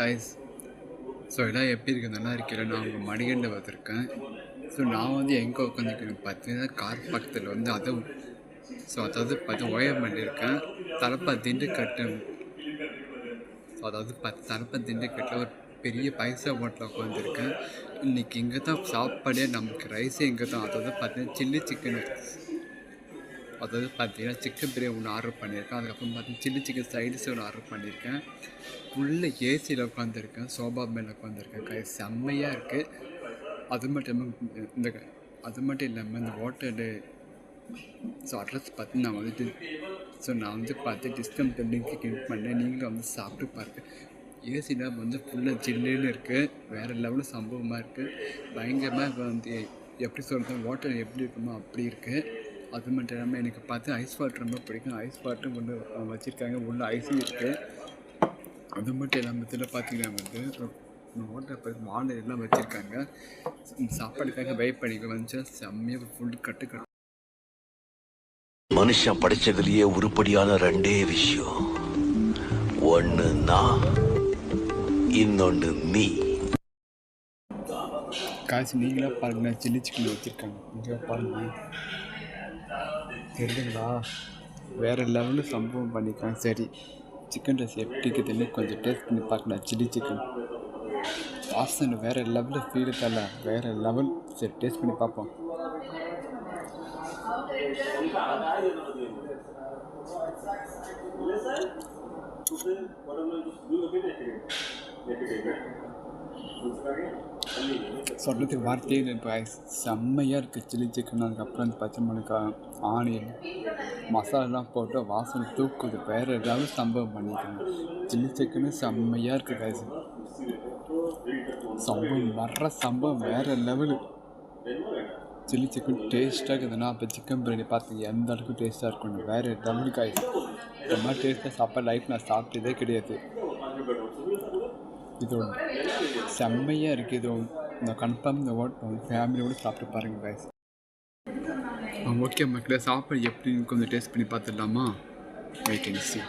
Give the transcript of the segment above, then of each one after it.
Guys so எல்லாம் எப்படி இருக்கு நல்லா இருக்கல நான் உங்கள் மணிகண்ட வந்திருக்கேன் ஸோ நான் வந்து எங்கே உட்காந்துருக்கேன் பார்த்தீங்கன்னா கார் பக்கத்தில் வந்து அதுவும் ஸோ அதாவது பார்த்து ஒயர் பண்ணியிருக்கேன் தலப்பா திண்டுக்கட்டு ஸோ அதாவது பத்து தலப்பா திண்டுக்கட்டில் ஒரு பெரிய பைசா ஹோட்டலில் உட்காந்துருக்கேன் இன்றைக்கி இங்கே தான் சாப்பாடே நமக்கு ரைஸே இங்கே தான் அதாவது பார்த்தீங்கன்னா சில்லி சிக்கன் அதாவது பார்த்தீங்கன்னா சிக்கன் பிரியாணி ஒன்று ஆர்டர் பண்ணியிருக்கேன். அதுக்கப்புறம் பார்த்தீங்கன்னா சில்லி சிக்கன் சைடிஸ் ஒன்று ஆர்டர் பண்ணியிருக்கேன். ஃபுல்லாக ஏசியில் உட்காந்துருக்கேன் சோபா மேலே உட்காந்துருக்கேன் கை செம்மையாக இருக்குது அது மட்டும் இல்லாமல் இந்த அது மட்டும் இல்லாமல் இந்த ஹோட்டலு ஸோ அட்ரஸ் பார்த்து நான் வந்துட்டு ஸோ நான் வந்து பார்த்து டிஸ்கவுண்ட் லிங்க்கு கிளிக் பண்ணேன். நீங்களும் வந்து சாப்பிட்டு பாருங்க. ஏசியில் வந்து ஃபுல்லாக ஜில்லுன்னு இருக்குது வேறு லெவலில் சம்பவமாக இருக்குது பயங்கரமாக இப்போ வந்து எப்படி சொல்கிறது ஹோட்டல் எப்படி இருக்குமோ அப்படி இருக்குது அது மட்டும் இல்லாமல் எனக்கு பார்த்து ஐஸ் வாட்டர் ரொம்ப பிடிக்கும். ஐஸ் வாட்டரும் கொண்டு வச்சுருக்காங்க. உள்ள ஐஸும் இருக்குது அது மட்டும் இல்லாமல் இதில் பார்த்தீங்கன்னா வந்து ஹோட்டல் பார்த்து வானல் எல்லாம் வச்சுருக்காங்க. சாப்பாடுக்காக வெயிட் பண்ணிக்க வந்து செம்மையாக ஃபுல் கட்டு கட்டு. மனுஷன் படிச்சதுலயே உருப்படியான ரெண்டே விஷயம். ஒண்ணு நான் இன்னொன்னு நீ. காசு நீங்களாக பாருங்க. சில்லி சிக்கன் வச்சுருக்காங்க. இங்கே பாருங்க. தெரியுதுங்களா? வேறு லெவலில் சம்பவம் பண்ணியிருக்காங்க. சரி சிக்கன் ரைஸ் எப்படி இருக்குதுன்னு கொஞ்சம் டேஸ்ட் பண்ணி பார்க்கலாம். சில்லி சிக்கன் வாசனை வேறு லெவலில் ஃபீல் தரல வேறு லெவல் சரி டேஸ்ட் பண்ணி பார்ப்போம். சொல்கிறதுக்கு வார்த்தையே இல்லை. இப்போ செம்மையாக இருக்குது சில்லி சிக்கன் அதுக்கப்புறம் வந்து பச்சை மிளகாய் ஆனியன் மசாலாலாம் போட்டு வாசனை தூக்குது. வேறு ஏதாவது சம்பவம் பண்ணியிருக்காங்க சில்லி சிக்கனு செம்மையாக இருக்குது கைஸ் சம்பவம் வர்ற சம்பவம் வேறு லெவலு சில்லி சிக்கன் டேஸ்ட்டாக இருக்குதுன்னா அப்போ சிக்கன் பிரியாணி பார்த்து எந்த அளவுக்கு டேஸ்ட்டாக இருக்கணும் வேறு லெவலு காய் இந்த மாதிரி டேஸ்ட்டாக சாப்பாடு லைஃப் நான் சாப்பிட்டதே கிடையாது. இது செம்மையாக இருக்குது இது இந்த கன்ஃபார்ம் இந்த ஓட் ஃபேமிலியோடு சாப்பிட்டு பாருங்கள் கைஸ் ஓகே மக்களே சாப்பாடு எப்படின்னு கொஞ்சம் டேஸ்ட் பண்ணி பார்த்துடலாமா? வெயிட் அண்ட் சி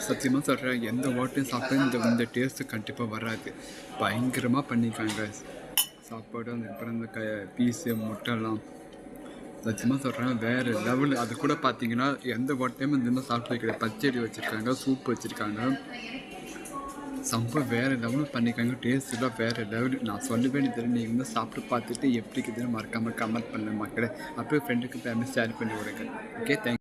சத்தியமாக சொல்கிறேன் எந்த ஹோட்டலையும் சாப்பிட்டா இந்த இந்த டேஸ்ட்டு கண்டிப்பாக வராது. பயங்கரமாக பண்ணிக்காங்க சாப்பாடு அந்த அப்புறம் இந்த க பீஸு முட்டைலாம். சத்தியமாக சொல்கிறேன் வேறு லெவல் அது கூட பார்த்தீங்கன்னா எந்த டைம் இந்த மாதிரி சாப்பிட்டு வைக்கிற பச்சடி வச்சுருக்காங்க சூப் வச்சுருக்காங்க. சம்பவம் வேறு லெவலில் பண்ணியிருக்காங்க டேஸ்ட்லாம் வேறு லெவல் நான் சொல்லவே தெரியும்? நீங்கள் வந்து சாப்பிட்டு பார்த்துட்டு எப்படி இருக்குதுன்னு மறக்காமல் கமெண்ட் பண்ண மக்களே. அப்படியே ஃப்ரெண்டுக்கு ஃபேமிலி ஷேர் பண்ணி விடுங்க ஓகே தேங்க்